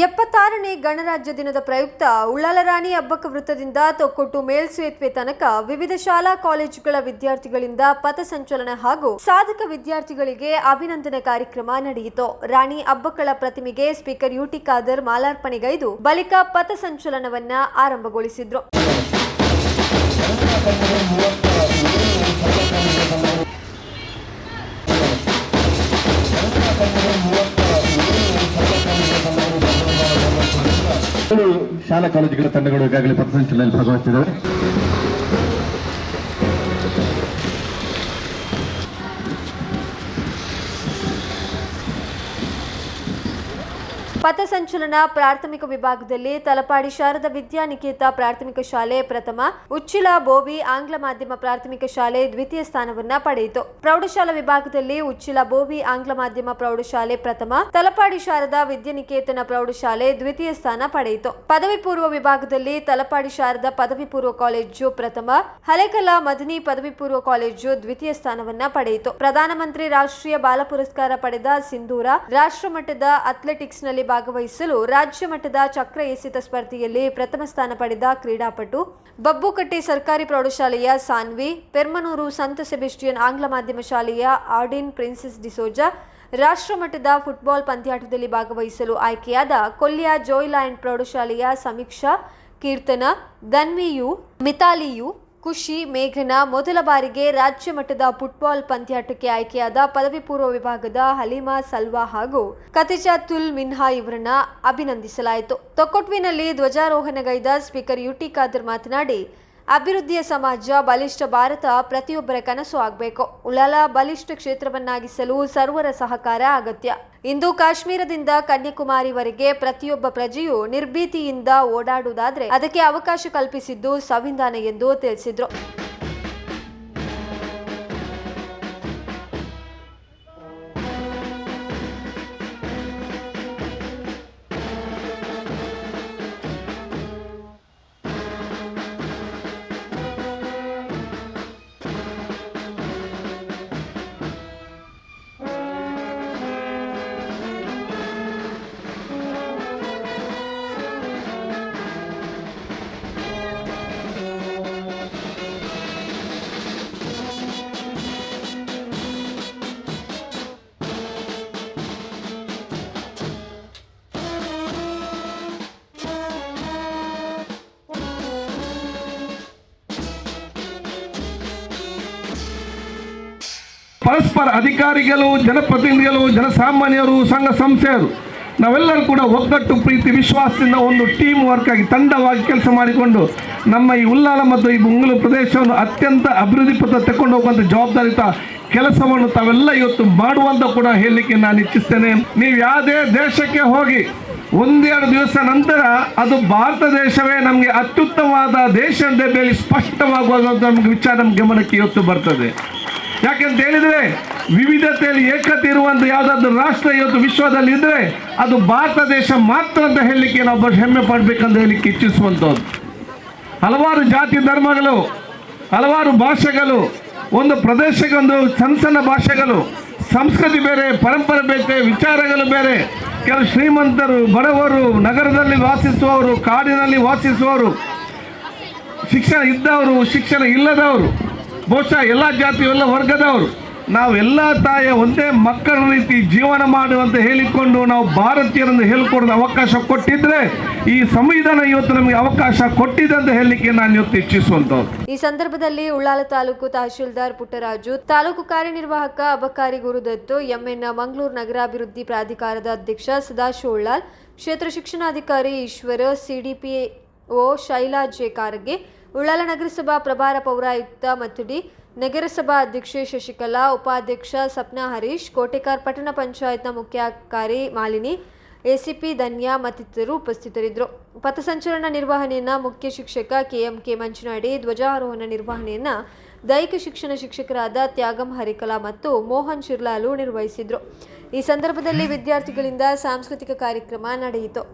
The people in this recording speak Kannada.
ಎಪ್ಪತ್ತಾರನೇ ಗಣರಾಜ್ಯ ದಿನದ ಪ್ರಯುಕ್ತ ಉಳ್ಳಾಲರಾಣಿ ಹಬ್ಬಕ ವೃತ್ತದಿಂದ ತೊಕ್ಕೊಟ್ಟು ಮೇಲ್ಸೇತುವೆ ತನಕ ವಿವಿಧ ಶಾಲಾ ಕಾಲೇಜುಗಳ ವಿದ್ಯಾರ್ಥಿಗಳಿಂದ ಪಥಸಂಚಲನ ಹಾಗೂ ಸಾಧಕ ವಿದ್ಯಾರ್ಥಿಗಳಿಗೆ ಅಭಿನಂದನೆ ಕಾರ್ಯಕ್ರಮ ನಡೆಯಿತು. ರಾಣಿ ಹಬ್ಬಕ್ಕಳ ಪ್ರತಿಮೆಗೆ ಸ್ಪೀಕರ್ ಯುಟಿ ಖಾದರ್ ಮಾಲಾರ್ಪಣೆಗೈದು ಬಳಿಕ ಪಥಸಂಚಲನವನ್ನ ಆರಂಭಗೊಳಿಸಿದ್ರು. ಶಾಲಾ ಕಾಲೇಜುಗಳ ತಂಡಗಳು ಈಗಾಗಲೇ ಪಥಸಂಚಲನೆಯಲ್ಲಿ ಭಾಗವಹಿಸಿದ್ದಾವೆ ಪಥಸಂಚಲನ ಪ್ರಾಥಮಿಕ ವಿಭಾಗದಲ್ಲಿ ತಲಪಾಡಿ ಶಾರದ ವಿದ್ಯಾನಿಕೇತ ಪ್ರಾಥಮಿಕ ಶಾಲೆ ಪ್ರಥಮ, ಉಚ್ಚಿಲ ಬೋವಿ ಆಂಗ್ಲ ಮಾಧ್ಯಮ ಪ್ರಾಥಮಿಕ ಶಾಲೆ ದ್ವಿತೀಯ ಸ್ಥಾನವನ್ನ ಪಡೆಯಿತು. ಪ್ರೌಢಶಾಲಾ ವಿಭಾಗದಲ್ಲಿ ಉಚ್ಚಿಲ ಬೋವಿ ಆಂಗ್ಲ ಮಾಧ್ಯಮ ಪ್ರೌಢಶಾಲೆ ಪ್ರಥಮ, ತಲಪಾಡಿ ಶಾರದ ವಿದ್ಯಾನಿಕೇತನ ಪ್ರೌಢಶಾಲೆ ದ್ವಿತೀಯ ಸ್ಥಾನ ಪಡೆಯಿತು. ಪದವಿ ಪೂರ್ವ ವಿಭಾಗದಲ್ಲಿ ತಲಪಾಡಿ ಶಾರದ ಪದವಿ ಪೂರ್ವ ಕಾಲೇಜು ಪ್ರಥಮ ಹಲೇಕಲ ಮದನಿ ಪದವಿ ಪೂರ್ವ ಕಾಲೇಜು ದ್ವಿತೀಯ ಸ್ಥಾನವನ್ನ ಪಡೆಯಿತು. ಪ್ರಧಾನಮಂತ್ರಿ ರಾಷ್ಟ್ರೀಯ ಬಾಲ ಪುರಸ್ಕಾರ ಪಡೆದ ಸಿಂಧೂರ ರಾಷ್ಟ್ರಮಟ್ಟದ ಅಥ್ಲೆಟಿಕ್ಸ್ನಲ್ಲಿ ಭಾಗವಹಿಸಲು ರಾಜ್ಯ ಮಟ್ಟದ ಚಕ್ರ ಎಸೆತ ಸ್ಪರ್ಧೆಯಲ್ಲಿ ಪ್ರಥಮ ಸ್ಥಾನ ಪಡೆದ ಕ್ರೀಡಾಪಟು ಬಬ್ಬುಕಟ್ಟೆ ಸರ್ಕಾರಿ ಪ್ರೌಢಶಾಲೆಯ ಸಾನ್ವಿ, ಪೆರ್ಮನೂರು ಸಂತ ಸೆಬೆಸ್ಟಿಯನ್ ಆಂಗ್ಲ ಮಾಧ್ಯಮ ಶಾಲೆಯ ಆರ್ಡಿನ್ ಪ್ರಿನ್ಸೆಸ್ ಡಿಸೋಜಾ, ರಾಷ್ಟ್ರ ಮಟ್ಟದ ಫುಟ್ಬಾಲ್ ಪಂದ್ಯಾಟದಲ್ಲಿ ಭಾಗವಹಿಸಲು ಆಯ್ಕೆಯಾದ ಕೊಲ್ಲಿಯ ಜೋಯ್ಲ್ಯಾಂಡ್ ಪ್ರೌಢಶಾಲೆಯ ಸಮೀಕ್ಷಾ ಕೀರ್ತನ ದನ್ವಿಯು ಮಿತಾಲಿಯು ಖುಷಿ ಮೇಘನಾ ಮೊದಲ ಬಾರಿಗೆ ರಾಜ್ಯ ಮಟ್ಟದ ಫುಟ್ಬಾಲ್ ಪಂದ್ಯಾಟಕ್ಕೆ ಆಯ್ಕೆಯಾದ ಪದವಿ ಪೂರ್ವ ವಿಭಾಗದ ಹಲೀಮಾ ಸಲ್ವಾ ಹಾಗೂ ಕತಿಜಾ ತುಲ್ ಮಿನ್ಹಾ ಇವರನ್ನ ಅಭಿನಂದಿಸಲಾಯಿತು. ತೊಕ್ಕೊಟ್ವಿನಲ್ಲಿ ಧ್ವಜಾರೋಹಣಗೈದ ಸ್ಪೀಕರ್ ಯುಟಿ ಖಾದರ್ ಮಾತನಾಡಿ ಅಭಿವೃದ್ಧಿಯ ಸಮಾಜ, ಬಲಿಷ್ಠ ಭಾರತ ಪ್ರತಿಯೊಬ್ಬರ ಕನಸು ಆಗಬೇಕು. ಉಳಲ ಬಲಿಷ್ಠ ಕ್ಷೇತ್ರವನ್ನಾಗಿಸಲು ಸರ್ವರ ಸಹಕಾರ ಅಗತ್ಯ. ಇಂದು ಕಾಶ್ಮೀರದಿಂದ ಕನ್ಯಾಕುಮಾರಿವರೆಗೆ ಪ್ರತಿಯೊಬ್ಬ ಪ್ರಜೆಯು ನಿರ್ಭೀತಿಯಿಂದ ಓಡಾಡುವುದಾದರೆ ಅದಕ್ಕೆ ಅವಕಾಶ ಕಲ್ಪಿಸಿದ್ದು ಸಂವಿಧಾನ ಎಂದು ತಿಳಿಸಿದ್ರು. ಪರಸ್ಪರ ಅಧಿಕಾರಿಗಳು, ಜನಪ್ರತಿನಿಧಿಗಳು, ಜನಸಾಮಾನ್ಯರು, ಸಂಘ ಸಂಸ್ಥೆಯರು, ನಾವೆಲ್ಲರೂ ಕೂಡ ಒಗ್ಗಟ್ಟು ಪ್ರೀತಿ, ವಿಶ್ವಾಸದಿಂದ ಒಂದು ಟೀಮ್ ವರ್ಕ್ ಆಗಿ ತಂಡವಾಗಿ ಕೆಲಸ ಮಾಡಿಕೊಂಡು ನಮ್ಮ ಈ ಉಲ್ಲಾಲ ಮತ್ತು ಈ ಮುಂಗಲು ಪ್ರದೇಶವನ್ನು ಅತ್ಯಂತ ಅಭಿವೃದ್ಧಿ ಪತ್ರ ತಕೊಂಡು ಹೋಗುವಂಥ ಜವಾಬ್ದಾರಿತ ಕೆಲಸವನ್ನು ತಾವೆಲ್ಲ ಇವತ್ತು ಮಾಡುವಂತ ಕೂಡ ಹೇಳಲಿಕ್ಕೆ ನಾನು ಇಚ್ಛಿಸ್ತೇನೆ. ನೀವು ಯಾವುದೇ ದೇಶಕ್ಕೆ ಹೋಗಿ ಒಂದೆರಡು ದಿವಸ ನಂತರ ಅದು ಭಾರತ ದೇಶವೇ ನಮಗೆ ಅತ್ಯುತ್ತಮವಾದ ದೇಶ ಅಂತ ಹೇಳಿ ಸ್ಪಷ್ಟವಾಗುವಂಥ ನಮಗೆ ವಿಚಾರ ನಮ್ಮ ಗಮನಕ್ಕೆ ಇವತ್ತು ಬರ್ತದೆ. ಯಾಕೆಂತ ಹೇಳಿದ್ರೆ, ವಿವಿಧತೆಯಲ್ಲಿ ಏಕತೆ ಇರುವಂತ ಯಾವುದಾದ್ರು ರಾಷ್ಟ್ರ ಇವತ್ತು ವಿಶ್ವದಲ್ಲಿ ಇದ್ರೆ ಅದು ಭಾರತ ದೇಶ ಮಾತ್ರ ಅಂತ ಹೇಳಲಿಕ್ಕೆ ನಾವು ಹೆಮ್ಮೆ ಪಡ್ಬೇಕಂತ ಹೇಳಲಿಕ್ಕೆ ಇಚ್ಛಿಸುವಂಥದ್ದು ಹಲವಾರು ಜಾತಿ ಧರ್ಮಗಳು, ಹಲವಾರು ಭಾಷೆಗಳು, ಒಂದು ಪ್ರದೇಶಕ್ಕೆ ಒಂದು ಸಣ್ಣ ಸಣ್ಣ ಭಾಷೆಗಳು, ಸಂಸ್ಕೃತಿ ಬೇರೆ, ಪರಂಪರೆ ಬೇರೆ, ವಿಚಾರಗಳು ಬೇರೆ. ಕೆಲವು ಶ್ರೀಮಂತರು, ಬಡವರು, ನಗರದಲ್ಲಿ ವಾಸಿಸುವವರು, ಕಾಡಿನಲ್ಲಿ ವಾಸಿಸುವವರು, ಶಿಕ್ಷಣ ಇದ್ದವರು, ಶಿಕ್ಷಣ ಇಲ್ಲದವರು ಬಹುಶಃ ಎಲ್ಲ ಜಾತಿ, ಎಲ್ಲ ವರ್ಗದವರು. ನಾವು ತಾಯ ಒಂದೇ ಮಕ್ಕಳ ರೀತಿ ಜೀವನ ಮಾಡುವಂತ ಹೇಳಿಕೊಂಡು ನಾವು ಭಾರತೀಯರನ್ನು ಹೇಳಿಕೊಡೋದು ಅವಕಾಶ ಕೊಟ್ಟಿದ್ರೆ ಈ ಸಂವಿಧಾನ ಇವತ್ತು ನಮಗೆ ಅವಕಾಶ ಕೊಟ್ಟಿದೆ ಅಂತ ಹೇಳಲಿಕ್ಕೆ ನಾನು ಇವತ್ತು ಇಚ್ಛಿಸುವಂಥದ್ದು. ಈ ಸಂದರ್ಭದಲ್ಲಿ ಉಳ್ಳಾಲ ತಾಲೂಕು ತಹಶೀಲ್ದಾರ್ ಪುಟ್ಟರಾಜು, ತಾಲೂಕು ಕಾರ್ಯನಿರ್ವಾಹಕ ಅಬಕಾರಿ ಗುರುದತ್ತು ಎಂಎನ್ ಮಂಗಳೂರು ನಗರಾಭಿವೃದ್ಧಿ ಪ್ರಾಧಿಕಾರದ ಅಧ್ಯಕ್ಷ ಸದಾಶಿವ ಉಳ್ಳಾಲ್, ಕ್ಷೇತ್ರ ಶಿಕ್ಷಣಾಧಿಕಾರಿ ಈಶ್ವರ, ಸಿಡಿಪಿಒ ಶೈಲಾ ಜೆ ಕಾರಗೆ ಉಳ್ಳಾಲ ನಗರಸಭಾ ಪ್ರಭಾರ ಪೌರಾಯುಕ್ತ ಮತ್ತುಡಿ ನಗರಸಭಾ ಅಧ್ಯಕ್ಷೆ ಶಶಿಕಲಾ, ಉಪಾಧ್ಯಕ್ಷ ಸಪ್ನ ಹರೀಶ್, ಕೋಟೆಕಾರ್ ಪಟ್ಟಣ ಪಂಚಾಯತ್ನ ಮುಖ್ಯಾಧಿಕಾರಿ ಮಾಲಿನಿ, ಎಸಿಪಿ ಧನ್ಯಾ ಮತ್ತಿತರರು ಉಪಸ್ಥಿತರಿದ್ದರು. ಪಥಸಂಚಲನ ನಿರ್ವಹಣೆಯನ್ನ ಮುಖ್ಯ ಶಿಕ್ಷಕ ಕೆಎಂಕೆ ಮಂಚನಾಡಿ ಧ್ವಜಾರೋಹಣ ನಿರ್ವಹಣೆಯನ್ನ ದೈಹಿಕ ಶಿಕ್ಷಣ ಶಿಕ್ಷಕರಾದ ತ್ಯಾಗಂ ಹರಿಕಲಾ ಮತ್ತು ಮೋಹನ್ ಶಿರ್ಲಾಲು ನಿರ್ವಹಿಸಿದ್ರು. ಈ ಸಂದರ್ಭದಲ್ಲಿ ವಿದ್ಯಾರ್ಥಿಗಳಿಂದ ಸಾಂಸ್ಕೃತಿಕ ಕಾರ್ಯಕ್ರಮ ನಡೆಯಿತು.